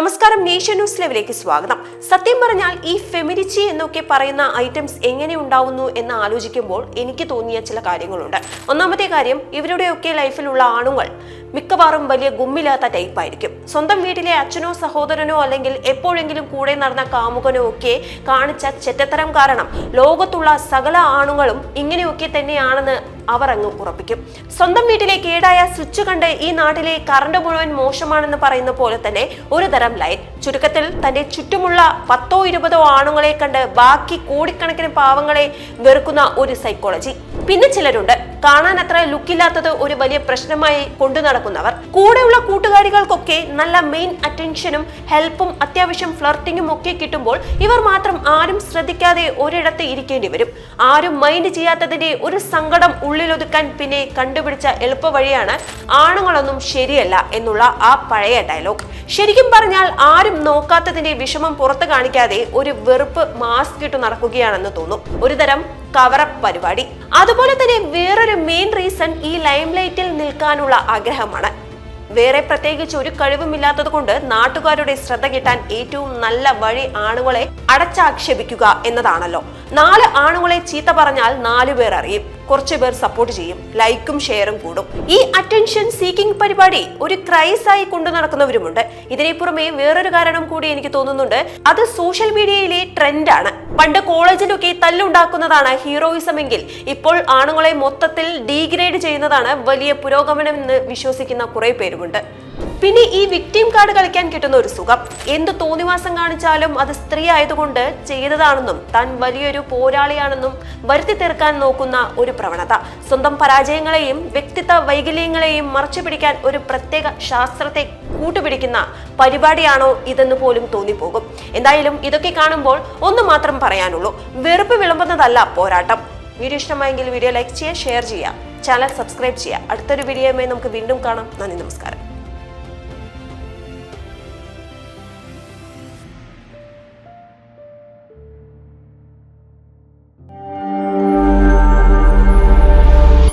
നമസ്കാരം nation news ലെവലിലേക്ക് സ്വാഗതം. സത്യം പറഞ്ഞാൽ ഈ ഫെമിനിച്ചി എന്നൊക്കെ പറയുന്ന ഐറ്റംസ് എങ്ങനെ ഉണ്ടാവുന്നു എന്ന് ആലോചിക്കുമ്പോൾ എനിക്ക് തോന്നിയ ചില കാര്യങ്ങളുണ്ട്. ഒന്നാമത്തെ കാര്യം ഇവരുടെയൊക്കെ ലൈഫിലുള്ള ആണുങ്ങൾ മിക്കവാറും വലിയ ഗുമ്മില്ലാത്ത ടൈപ്പായിരിക്കും സ്വന്തം വീട്ടിലെ അച്ഛനോ സഹോദരനോ അല്ലെങ്കിൽ എപ്പോഴെങ്കിലും കൂടെ നടന്ന കാമുകനോ ഒക്കെ കാണിച്ച ചെറ്റത്തരം കാരണം ലോകത്തുള്ള സകല ആണുങ്ങളും ഇങ്ങനെയൊക്കെ തന്നെയാണെന്ന് അവർ അങ്ങ് ഉറപ്പിക്കും. സ്വന്തം വീട്ടിലെ കേടായ സ്വിച്ച് കണ്ട് ഈ നാട്ടിലെ കറണ്ട് മുഴുവൻ മോശമാണെന്ന് പറയുന്ന പോലെ തന്നെ ഒരു തരം ലൈൻ. ചുരുക്കത്തിൽ തന്റെ ചുറ്റുമുള്ള പത്തോ ഇരുപതോ ആണുങ്ങളെ കണ്ട് ബാക്കി കോടിക്കണക്കിന് പാവങ്ങളെ വെറുക്കുന്ന ഒരു സൈക്കോളജി പിന്നെ ചിലരുണ്ട്. കാണാൻ അത്ര ലുക്കില്ലാത്തത് ഒരു വലിയ പ്രശ്നമായി കൊണ്ടു നടക്കുന്നവർ. കൂടെയുള്ള കൂട്ടുകാരികൾക്കൊക്കെ നല്ല മെയിൻ അറ്റൻഷനും ഹെൽപ്പും അത്യാവശ്യം ഫ്ലർട്ടിങ്ങും ഒക്കെ കിട്ടുമ്പോൾ ഇവർ മാത്രം ആരും ശ്രദ്ധിക്കാതെ ഒരിടത്ത് ഇരിക്കേണ്ടി വരും. ആരും മൈൻഡ് ചെയ്യാത്തതിന്റെ ഒരു സങ്കടം ഉള്ളിലൊതുക്കാൻ പിന്നെ കണ്ടുപിടിച്ച എളുപ്പ വഴിയാണ് ആണുങ്ങളൊന്നും ശരിയല്ല എന്നുള്ള ആ പഴയ ഡയലോഗ് ശരിക്കും പറഞ്ഞാൽ ആരും നോക്കാത്തതിന്റെ വിഷമം പുറത്തു കാണിക്കാതെ ഒരു വെറുപ്പ് മാസ്ക് ഇട്ട് നടക്കുകയാണെന്ന് തോന്നും. ഒരുതരം കവറപ്പ് പരിപാടി. അതുപോലെ തന്നെ വേറൊരു മെയിൻ റീസൺ ഈ ലൈംലൈറ്റിൽ നിൽക്കാനുള്ള ആഗ്രഹമാണ്. വേറെ പ്രത്യേകിച്ച് ഒരു കഴിവുമില്ലാത്തത് കൊണ്ട് നാട്ടുകാരുടെ ശ്രദ്ധ കിട്ടാൻ ഏറ്റവും നല്ല വഴി ആണുങ്ങളെ അടച്ചാക്ഷേപിക്കുക എന്നതാണല്ലോ. നാല് ആണുങ്ങളെ ചീത്ത പറഞ്ഞാൽ നാലു പേർ അറിയും. കുറച്ച് പേർ സപ്പോർട്ട് ചെയ്യും. ലൈക്കും ഷെയറും കൂടും. ഈ അറ്റൻഷൻ സീക്കിംഗ് പരിപാടി ഒരു ക്രൈസ് ആയി കൊണ്ടു നടക്കുന്നവരുമുണ്ട്. ഇതിനെ പുറമെ വേറൊരു കാരണം കൂടി എനിക്ക് തോന്നുന്നുണ്ട്. അത് സോഷ്യൽ മീഡിയയിലെ ട്രെൻഡാണ് പണ്ട് കോളേജിലൊക്കെ തല്ലുണ്ടാക്കുന്നതാണ് ഹീറോയിസം എങ്കിൽ ഇപ്പോൾ ആണുങ്ങളെ മൊത്തത്തിൽ ഡീഗ്രേഡ് ചെയ്യുന്നതാണ് വലിയ പുരോഗമനം എന്ന് വിശ്വസിക്കുന്ന കുറെ പേരുമുണ്ട്. പിന്നെ ഈ വിക്ടിം കാർഡ് കളിക്കാൻ കിട്ടുന്ന ഒരു സുഖം. എന്ത് തോന്നിവാസം കാണിച്ചാലും അത് സ്ത്രീ ആയതുകൊണ്ട് ചെയ്തതാണെന്നും താൻ വലിയൊരു പോരാളിയാണെന്നും വരുത്തി തീർക്കാൻ നോക്കുന്ന ഒരു പ്രവണത. സ്വന്തം പരാജയങ്ങളെയും വ്യക്തിത്വ വൈകല്യങ്ങളെയും മറച്ചു പിടിക്കാൻ ഒരു പ്രത്യേക ശാസ്ത്രത്തെ കൂട്ടുപിടിക്കുന്ന പരിപാടിയാണോ ഇതെന്ന് പോലും തോന്നിപ്പോകും. എന്തായാലും ഇതൊക്കെ കാണുമ്പോൾ ഒന്ന് മാത്രം പറയാനുള്ളൂ വെറുപ്പ് വിളമ്പുന്നതല്ല പോരാട്ടം. വീഡിയോ ഇഷ്ടമായെങ്കിൽ വീഡിയോ ലൈക്ക് ചെയ്യുക ഷെയർ ചെയ്യുക ചാനൽ സബ്സ്ക്രൈബ് ചെയ്യുക. അടുത്തൊരു വീഡിയോയുമായി നമുക്ക് വീണ്ടും കാണാം. നന്ദി നമസ്കാരം.